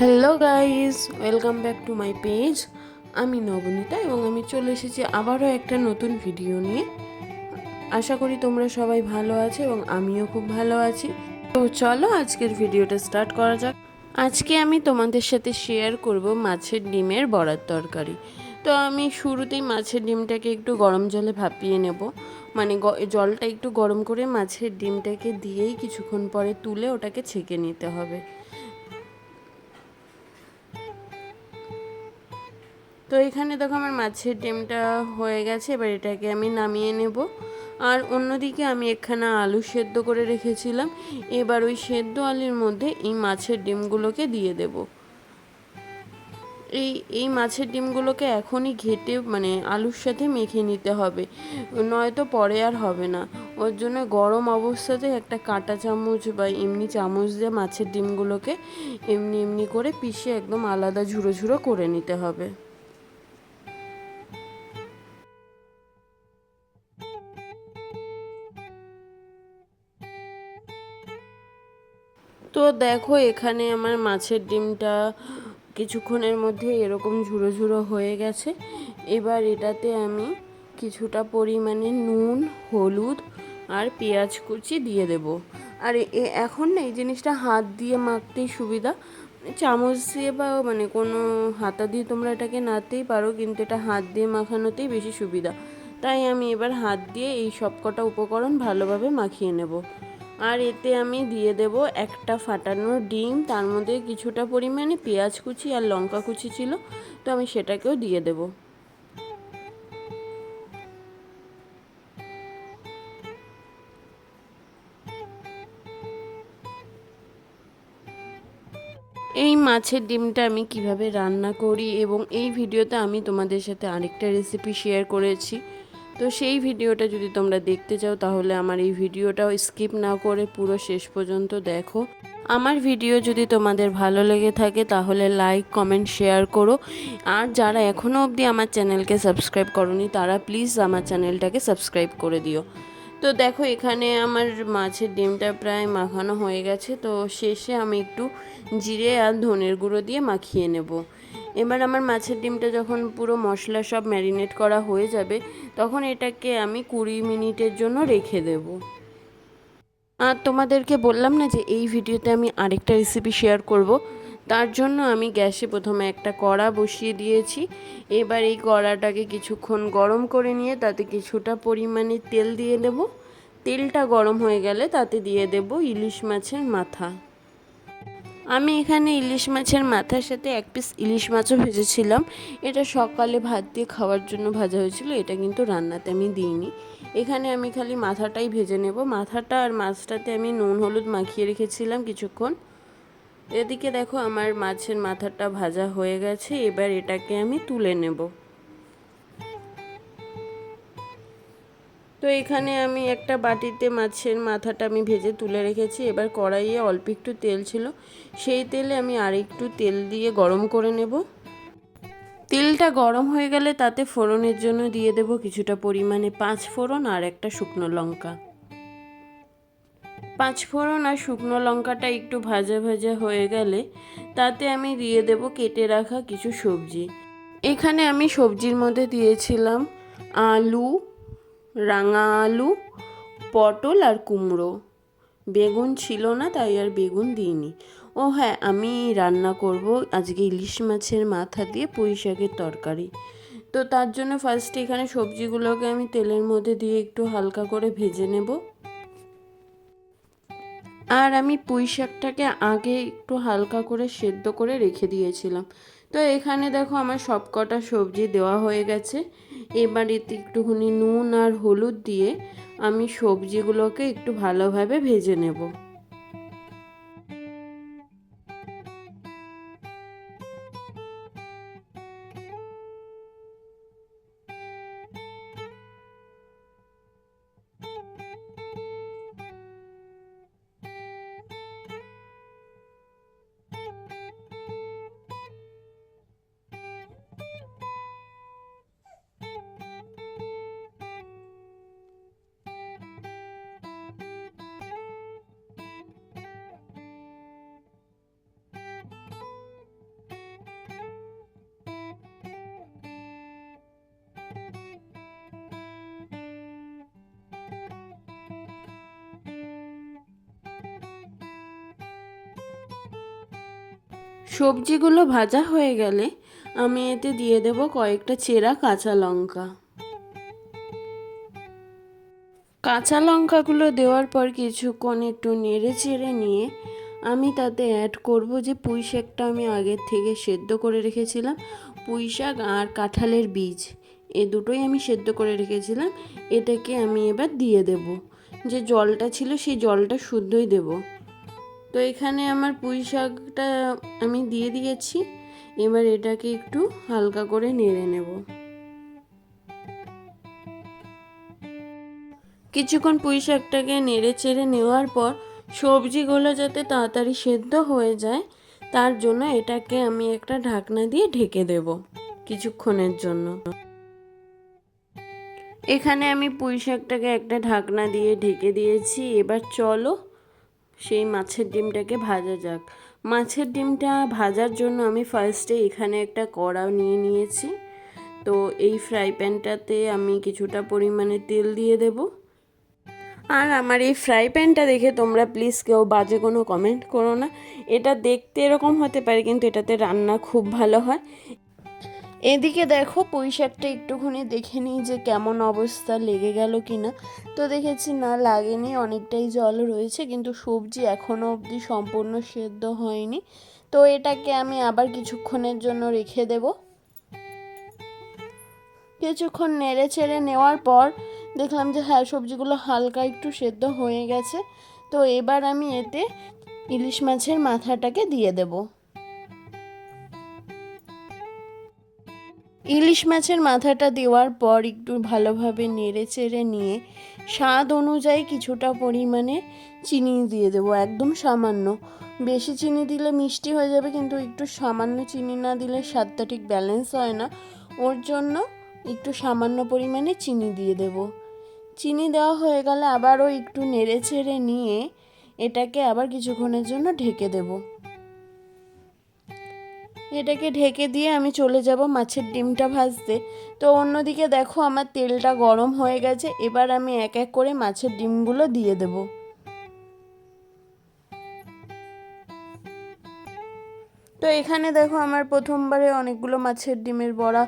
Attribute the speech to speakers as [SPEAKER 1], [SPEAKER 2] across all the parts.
[SPEAKER 1] Hello guys welcome back to my page আমি নবনীতা এবং আমি চলে এসেছি আবারও একটা নতুন ভিডিও নিয়ে। আশা করি তোমরা সবাই ভালো আছো এবং আমিও খুব ভালো আছি। তো চলো আজকের ভিডিওটা স্টার্ট করা যাক। আজকে আমি তোমাদের সাথে শেয়ার করব মাছের ডিমের বড়ার তরকারি। তো আমি শুরুতেই মাছের ডিমটাকে একটু গরম জলে ভাপিয়ে নেব। মানে জলটা একটু গরম করে মাছের ডিমটাকে দিয়েই কিছুক্ষণ পরে তুলে ওটাকে ছেঁকে নিতে হবে। তো এখানে দেখো আমার মাছের ডিমটা হয়ে গেছে, এবার এটাকে আমি নামিয়ে নেব। আর অন্যদিকে আমি এখানে আলু সেদ্ধ করে রেখেছিলাম, এবার ওই সেদ্ধ আলুর মধ্যে এই মাছের ডিমগুলোকে দিয়ে দেব। এই এই মাছের ডিমগুলোকে এখনই ঘেটে মানে আলুর সাথে মেখে নিতে হবে, নয়তো পরে আর হবে না। ওর জন্য গরম অবস্থাতে একটা কাঁটা চামচ বা এমনি চামচ দিয়ে মাছের ডিমগুলোকে এমনি এমনি করে পিষে একদম আলাদা ঝুড়ো ঝুড়ো করে নিতে হবে। দেখো, এখানে আমার মাছের ডিমটা কিছুক্ষণের মধ্যে এরকম ঝুড়ো ঝুড়ো হয়ে গেছে। এবার এটাতে আমি কিছুটা পরিমাণে নুন, হলুদ আর পেঁয়াজ কুচি দিয়ে দেব। আর এখন না এই জিনিসটা হাত দিয়ে মাখতেই সুবিধা। চামচ দিয়ে বা মানে কোনো হাতা দিয়ে তোমরা এটাকে নাড়তেই পারো, কিন্তু এটা হাত দিয়ে মাখানোতেই বেশি সুবিধা। তাই আমি এবার হাত দিয়ে এই সব কটা উপকরণ ভালোভাবে মাখিয়ে নেব। আর এতে আমি দিয়ে দেব একটা ফাটানো ডিম, তার মধ্যে কিছুটা পরিমাণে পেঁয়াজ কুচি আর লঙ্কা কুচি ছিল, তো আমি সেটাকেও দিয়ে দেব। এই মাছের ডিমটা আমি কীভাবে রান্না করি এবং এই ভিডিওতে আমি তোমাদের সাথে আরেকটা রেসিপি শেয়ার করেছি। তো সেই ভিডিওটা যদি তোমরা দেখতে চাও, তাহলে আমার এই ভিডিওটাও স্কিপ না করে পুরো শেষ পর্যন্ত দেখো। আমার ভিডিও যদি তোমাদের ভালো লেগে থাকে, তাহলে লাইক কমেন্ট শেয়ার করো। আর যারা এখনও অবধি আমার চ্যানেলকে সাবস্ক্রাইব করনি, তারা প্লিজ আমার চ্যানেলটাকে সাবস্ক্রাইব করে দিও। তো দেখো, এখানে আমার মাছের ডিমটা প্রায় মাখানো হয়ে গেছে। তো শেষে আমি একটু জিরে আর ধনের গুঁড়ো দিয়ে মাখিয়ে নেব। এবার আমার মাছের ডিমটা যখন পুরো মশলা সব ম্যারিনেট করা হয়ে যাবে, তখন এটাকে আমি কুড়ি মিনিটের জন্য রেখে দেবো। আর তোমাদেরকে বললাম না যে এই ভিডিওতে আমি আরেকটা রেসিপি শেয়ার করব? তার জন্য আমি গ্যাসে প্রথমে একটা কড়া বসিয়ে দিয়েছি। এবার এই কড়াটাকে কিছুক্ষণ গরম করে নিয়ে তাতে কিছুটা পরিমাণে তেল দিয়ে দেব। তেলটা গরম হয়ে গেলে তাতে দিয়ে দেব ইলিশ মাছের মাথা। আমি এখানে ইলিশ মাছের মাথার সাথে এক পিস ইলিশ মাছও ভেজেছিলাম। এটা সকালে ভাত দিয়ে খাওয়ার জন্য ভাজা হয়েছিল, এটা কিন্তু রান্নাতে আমি দিইনি। এখানে আমি খালি মাথাটাই ভেজে নেব। মাথাটা আর মাছটাতে আমি নুন, হলুদ মাখিয়ে রেখেছিলাম কিছুক্ষণ। এদিকে দেখো আমার মাছের মাথাটা ভাজা হয়ে গেছে, এবার এটাকে আমি তুলে নেব। তো এখানে আমি একটা বাটিতে মাছের মাথাটা আমি ভেজে তুলে রেখেছি। এবার কড়াইয়ে অল্প একটু তেল ছিল। সেই তেলে আমি আরেকটু তেল দিয়ে গরম করে নেব। তেলটা গরম হয়ে গেলে তাতে ফোড়নের জন্য দিয়ে দেব কিছুটা পরিমাণে পাঁচ ফোড়ন আর একটা শুকনো লঙ্কা। পাঁচ ফোড়ন আর শুকনো লঙ্কাটা একটু ভাজা ভাজা হয়ে গেলে তাতে আমি দিয়ে দেব কেটে রাখা কিছু সবজি। এখানে আমি সবজির মধ্যে দিয়েছিলাম আলু রাঙা আলু পটল আর কুমড়ো। বেগুন ছিল না, তাই আর বেগুন দিইনি। ও হ্যাঁ আমি রান্না করব আজকে ইলিশ মাছের মাথা দিয়ে পুঁই শাকের তরকারি। তো তার জন্য ফার্স্টে এখানে সবজিগুলোকে আমি তেলের মধ্যে দিয়ে একটু হালকা করে ভেজে নেব। আর আমি পুঁই শাকটাকে আগে একটু হালকা করে সেদ্ধ করে রেখে দিয়েছিলাম। তো এখানে দেখো আমার সব কটা সবজি দেওয়া হয়ে গেছে। এবার এতে একটুখানি নুন আর হলুদ দিয়ে আমি সবজিগুলোকে একটু ভালোভাবে ভেজে নেব। সবজিগুলো ভাজা হয়ে গেলে আমি এতে দিয়ে দেব কয়েকটা চেরা কাঁচা লঙ্কা। কাঁচা লঙ্কাগুলো দেওয়ার পর কিছুক্ষণ একটু নেড়ে চেড়ে নিয়ে আমি তাতে অ্যাড করব যে পুঁই শাকটা আমি আগের থেকে সেদ্ধ করে রেখেছিলাম। পুঁই শাক আর কাঁঠালের বীজ, এ দুটোই আমি সেদ্ধ করে রেখেছিলাম। এটাকে আমি এবার দিয়ে দেব। যে জলটা ছিল সেই জলটা শুদ্ধই দেব। তো এখানে আমার পুঁই শাকটা আমি দিয়ে দিয়েছি। এবার এটাকে একটু হালকা করে নেড়ে নেব। কিছুক্ষণ পুঁই শাকটাকে নেড়ে চেড়ে নেওয়ার পর সবজিগুলো যাতে তাড়াতাড়ি সেদ্ধ হয়ে যায়, তার জন্য এটাকে আমি একটা ঢাকনা দিয়ে ঢেকে দেব কিছুক্ষণের জন্য। এখানে আমি পুঁই শাকটাকে একটা ঢাকনা দিয়ে ঢেকে দিয়েছি। এবার চলো সেই মাছের ডিমটাকে ভাজা যাক। মাছের ডিমটা ভাজার জন্য আমি ফার্স্টে এখানে একটা কড়া নিয়ে নিয়েছি। তো এই ফ্রাই প্যানটাতে আমি কিছুটা পরিমাণে তেল দিয়ে দেবো। আর আমার এই ফ্রাই প্যানটা দেখে তোমরা প্লিজ কেউ বাজে কোনো কমেন্ট করো না। এটা দেখতে এরকম হতে পারে, কিন্তু এটাতে রান্না খুব ভালো হয়। এদিকে দেখো পুঁই শাকটা একটুখানি দেখে নিই যে কেমন অবস্থা, লেগে গেল কি না তো দেখেছি না, লাগেনি, অনেকটাই জল রয়েছে, কিন্তু সবজি এখনও অবধি সম্পূর্ণ সেদ্ধ হয়নি। তো এটাকে আমি আবার কিছুক্ষণের জন্য রেখে দেব। কিছুক্ষণ নেড়ে চেড়ে নেওয়ার পর দেখলাম যে হ্যাঁ সবজিগুলো হালকা একটু সেদ্ধ হয়ে গেছে। তো এবার আমি এতে ইলিশ মাছের মাথাটাকে দিয়ে দেব। ইলিশ মাছের মাথাটা দেওয়ার পর একটু ভালোভাবে নেড়ে চেড়ে নিয়ে স্বাদ অনুযায়ী কিছুটা পরিমাণে চিনি দিয়ে দেবো, একদম সামান্য। বেশি চিনি দিলে মিষ্টি হয়ে যাবে, কিন্তু একটু সামান্য চিনি না দিলে স্বাদটা ঠিক ব্যালেন্স হয় না। ওর জন্য একটু সামান্য পরিমাণে চিনি দিয়ে দেবো। চিনি দেওয়া হয়ে গেলে আবারও একটু নেড়ে চেড়ে নিয়ে এটাকে আবার কিছুক্ষণের জন্য ঢেকে দেব। এটাকে ঢেকে দিয়ে আমি চলে যাব মাছের ডিমটা ভাজতে। তো অন্যদিকে দেখো আমার তেলটা গরম হয়ে গেছে, এবার আমি এক এক করে মাছের ডিমগুলো দিয়ে দেব। তো এখানে দেখো আমার প্রথমবারে অনেকগুলো মাছের ডিমের বড়া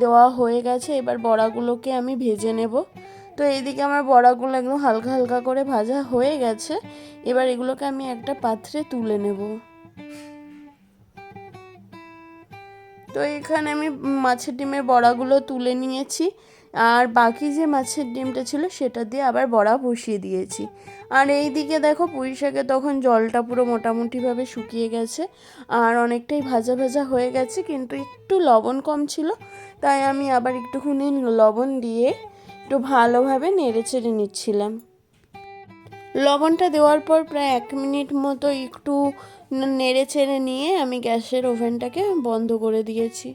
[SPEAKER 1] দেওয়া হয়ে গেছে, এবার বড়াগুলোকে আমি ভেজে নেব। তো এইদিকে আমার বড়াগুলো একদম হালকা হালকা করে ভাজা হয়ে গেছে, এবার এগুলোকে আমি একটা পাত্রে তুলে নেব। তো এখানে আমি মাছের ডিমের বড়াগুলো তুলে নিয়েছি। আর বাকি যে মাছের ডিমটা ছিল সেটা দিয়ে আবার বড়া বসিয়ে দিয়েছি। আর এই দিকে দেখো পুঁই শাকে তখন জলটা পুরো মোটামুটিভাবে শুকিয়ে গেছে। আর অনেকটাই ভাজা ভাজা হয়ে গেছে, কিন্তু একটু লবণ কম ছিল। তাই আমি আবার একটুখানি লবণ দিয়ে একটু ভালোভাবে নেড়ে চেড়ে নিচ্ছিলাম। লবণটা দেওয়ার পর প্রায় এক মিনিট মতো একটু নেড়ে চেড়ে নিয়ে আমি গ্যাসের ওভেনটাকে বন্ধ করে দিয়েছি।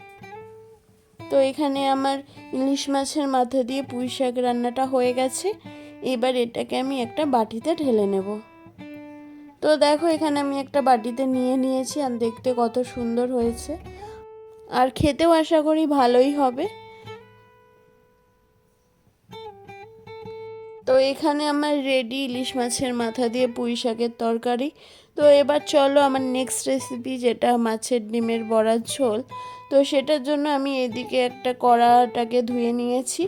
[SPEAKER 1] তো এখানে আমার ইলিশ মাছের মাথা দিয়ে পুঁই শাক রান্নাটা হয়ে গেছে। এবার এটাকে আমি একটা বাটিতে ঢেলে নেব। তো দেখো, এখানে আমি একটা বাটিতে নিয়ে নিয়েছি আর দেখতে কত সুন্দর হয়েছে। আর খেতেও আশা করি ভালোই হবে। তো এখানে আমার রেডি ইলিশ মাছের মাথা দিয়ে পুঁই শাকের তরকারি। তো এবার চলো আমার নেক্সট রেসিপি যেটা মাছের ডিমের বড়ার ঝোল। তো সেটার জন্য আমি এদিকে একটা কড়াটাকে ধুয়ে নিয়েছি।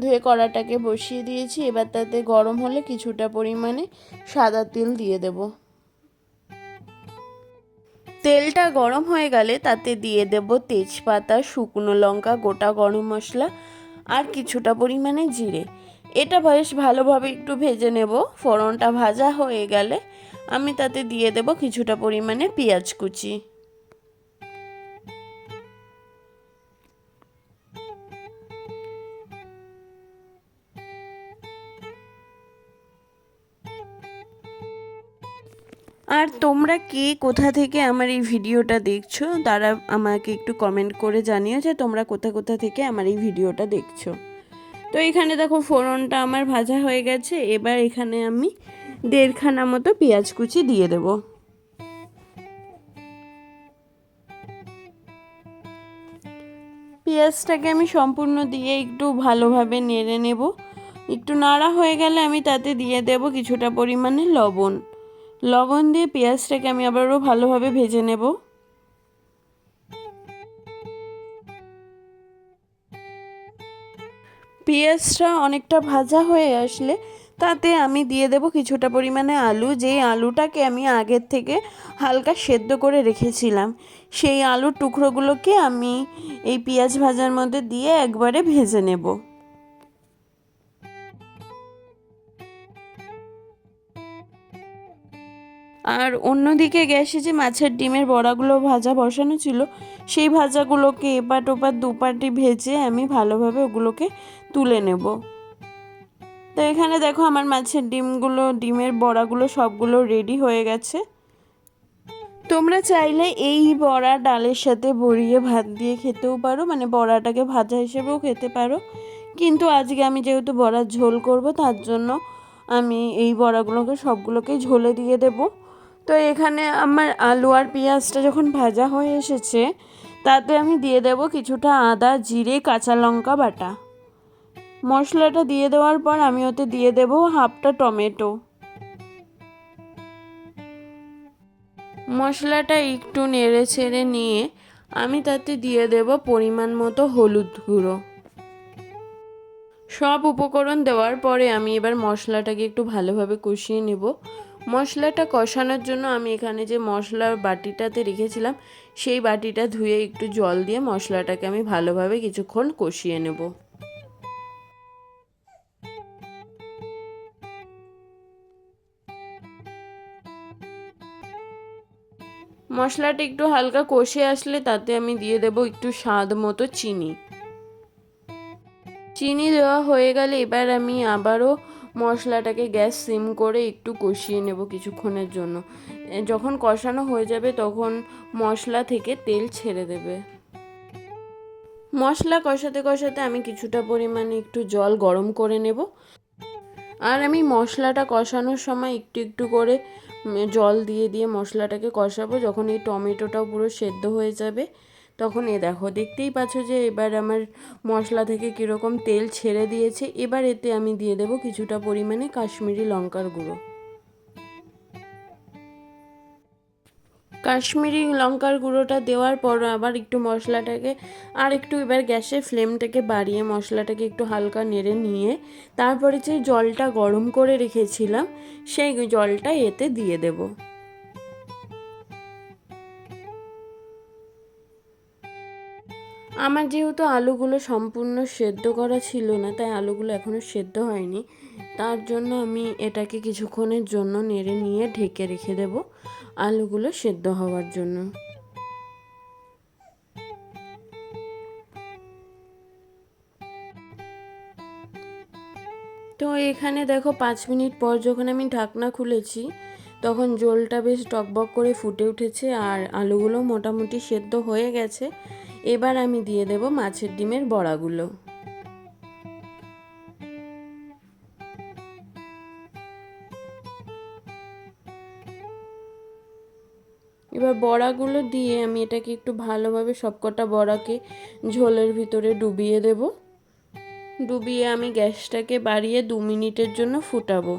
[SPEAKER 1] ধুয়ে কড়াটাকে বসিয়ে দিয়েছি। এবার তাতে গরম হলে কিছুটা পরিমাণে সাদা তেল দিয়ে দেব। তেলটা গরম হয়ে গেলে তাতে দিয়ে দেব তেজপাতা, শুকনো লঙ্কা, গোটা গরম মশলা আর কিছুটা পরিমাণে জিরে। এটা বেশ ভালোভাবে একটু ভেজে নেব। ফোড়নটা ভাজা হয়ে গেলে আমি তাতে দিয়ে দেব কিছুটা পরিমাণে পেঁয়াজ কুচি। আর তোমরা কে কোথা থেকে আমার এই ভিডিওটা দেখছ, তারা আমাকে একটু কমেন্ট করে জানিও যে তোমরা কোথা কোথা থেকে আমার এই ভিডিওটা দেখছ। তো এখানে দেখো ফোড়নটা আমার ভাজা হয়ে গেছে, এবার এখানে আমি দেড়খানা মতো পেঁয়াজ কুচি দিয়ে দেব। পেঁয়াজটাকে আমি সম্পূর্ণ দিয়ে একটু ভালোভাবে নেড়ে নেব। একটু নাড়া হয়ে গেলে আমি তাতে দিয়ে দেব কিছুটা পরিমাণে লবণ। লবণ দিয়ে পেঁয়াজটাকে আমি আবারও ভালোভাবে ভেজে নেব। পেঁয়াজটা অনেকটা ভাজা হয়ে আসলে তাতে আমি দিয়ে দেব কিছুটা পরিমাণে আলু। যেই আলুটাকে আমি আগের থেকে হালকা সেদ্ধ করে রেখেছিলাম, সেই আলুর টুকরোগুলোকে আমি এই পেঁয়াজ ভাজার মধ্যে দিয়ে একবারে ভেজে নেব। আর অন্যদিকে গ্যাসে যে মাছের ডিমের বড়াগুলো ভাজা বসানো ছিল, সেই ভাজাগুলোকে এপাট ওপাট দুপাটি ভেজে আমি ভালোভাবে ওগুলোকে তুলে নেব। তো এখানে দেখো আমার মাছের ডিমগুলো, ডিমের বড়াগুলো সবগুলো রেডি হয়ে গেছে। তোমরা চাইলে এই বড়া ডালের সাথে বড়িয়ে ভাত দিয়ে খেতেও পারো মানে বড়াটাকে ভাজা হিসেবেও খেতে পারো। কিন্তু আজকে আমি যেহেতু বড়ার ঝোল করব, তার জন্য আমি এই বড়াগুলোকে সবগুলোকেই ঝোলে দিয়ে দেবো। তো এখানে আমার আলু আর পেঁয়াজটা যখন ভাজা হয়ে এসেছে, তাতে আমি দিয়ে দেব কিছুটা আদা, জিরে, কাঁচা লঙ্কা বাটা। মশলাটা দিয়ে দেওয়ার পর আমি ওতে দিয়ে দেব হাফটা টমেটো। মশলাটা একটু নেড়ে ছেড়ে নিয়ে আমি তাতে দিয়ে দেব পরিমাণ মতো হলুদ গুঁড়ো। সব উপকরণ দেওয়ার পরে আমি এবার মশলাটাকে একটু ভালোভাবে কষিয়ে নেব। মশলাটা কষানোর জন্য আমি এখানে যে মশলার বাটিটাতে রেখেছিলাম, সেই বাটিটা ধুয়ে একটু জল দিয়ে মশলাটাকে আমি ভালোভাবে কিছুক্ষণ কষিয়ে নেব। মশলাটা একটু হালকা কষে আসলে তাতে আমি দিয়ে দেব একটু স্বাদ মতো চিনি। চিনি দেওয়া হয়ে গেলে এবার আমি আবারও মশলাটাকে গ্যাস সিম করে একটু কষিয়ে নেব কিছুক্ষণের জন্য। যখন কষানো হয়ে যাবে তখন মশলা থেকে তেল ছেড়ে দেবে। মশলা কষাতে কষাতে আমি কিছুটা পরিমাণে একটু জল গরম করে নেব। আর আমি মশলাটা কষানোর সময় একটু একটু করে জল দিয়ে দিয়ে মশলাটাকে কষাবো। যখন এই টমেটোটাও পুরো সেদ্ধ হয়ে যাবে, তখন এ দেখো, দেখতেই পাচ্ছ যে এবার আমার মশলা থেকে কীরকম তেল ছেড়ে দিয়েছে। এবার এতে আমি দিয়ে দেবো কিছুটা পরিমাণে কাশ্মীরি লঙ্কার গুঁড়ো। কাশ্মীরি লঙ্কার গুঁড়োটা দেওয়ার পর আবার একটু মশলাটাকে আর একটু এবার গ্যাসের ফ্লেমটাকে বাড়িয়ে মশলাটাকে একটু হালকা নেড়ে নিয়ে তারপরে যে জলটা গরম করে রেখেছিলাম, সেই জলটা এতে দিয়ে দেবো। আমার যেহেতু আলুগুলো সম্পূর্ণ সেদ্ধ করা ছিল না, তাই আলুগুলো এখনও সেদ্ধ হয়নি। তার জন্য আমি এটাকে কিছুক্ষণের জন্য নেড়ে নিয়ে ঢেকে রেখে দেব আলুগুলো সেদ্ধ হওয়ার জন্য। তো এখানে দেখো পাঁচ মিনিট পর যখন আমি ঢাকনা খুলেছি, তখন জলটা বেশ টকবক করে ফুটে উঠেছে আর আলুগুলো মোটামুটি সেদ্ধ হয়ে গেছে। এবার আমি দিয়ে দেব মাছের ডিমের বড়াগুলো। বড়াগুলো দিয়ে আমি এটাকে একটু ভালোভাবে সবকটা বড়াকে ঝোলের ভিতরে ডুবিয়ে দেব। ডুবিয়ে আমি গ্যাসটাকে বাড়িয়ে দু মিনিটের জন্য ফুটাবো।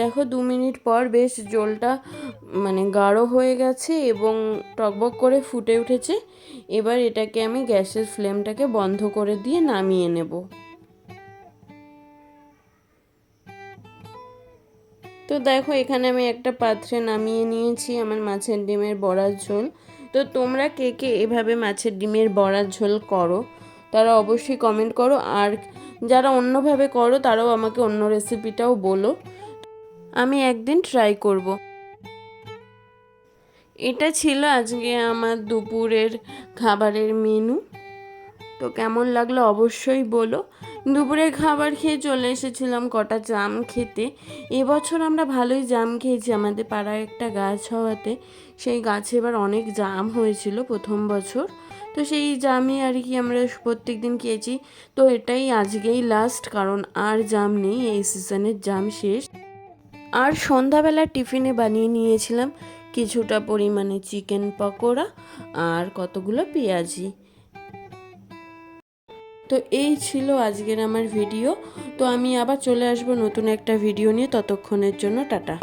[SPEAKER 1] দেখো দু মিনিট পর বেশ জলটা মানে গাঢ় হয়ে গেছে এবং টকবক করে ফুটে উঠেছে। এবার এটাকে আমি গ্যাসের ফ্লেমটাকে বন্ধ করে দিয়ে নামিয়ে নেব। তো দেখো, এখানে আমি একটা পাত্রে নামিয়ে নিয়েছি আমার মাছের ডিমের বড়ার ঝোল। তো তোমরা কে কে এভাবে মাছের ডিমের বড়ার ঝোল করো, তারা অবশ্যই কমেন্ট করো। আর যারা অন্যভাবে করো, তারাও আমাকে অন্য রেসিপিটাও বলো। আমি একদিন ট্রাই করব। এটা ছিল আজকে আমার দুপুরের খাবারের মেনু তো কেমন লাগল অবশ্যই বলো। দুপুরে খাবার খেয়ে চলে এসেছিলাম কটা জাম খেতে। এবছর আমরা ভালোই জাম খেয়েছি, আমাদের পাড়ায় একটা গাছ হওয়াতে। সেই গাছে এবার অনেক জাম হয়েছিল প্রথম বছর। তো সেই জামই আর কি আমরা প্রত্যেক দিন খেয়েছি। তো এটাই আজকেই লাস্ট কারণ আর জাম নেই, এই সিজনের জাম শেষ। আর সন্ধ্যাবেলা টিফিনে বানিয়ে নিয়েছিলাম কিছুটা পরিমাণে চিকেন পকোড়া আর কতগুলো পেঁয়াজি। তো এই ছিল আজকের আমার ভিডিও। তো আমি আবার চলে আসব নতুন একটা ভিডিও নিয়ে। ততক্ষণের জন্য টাটা।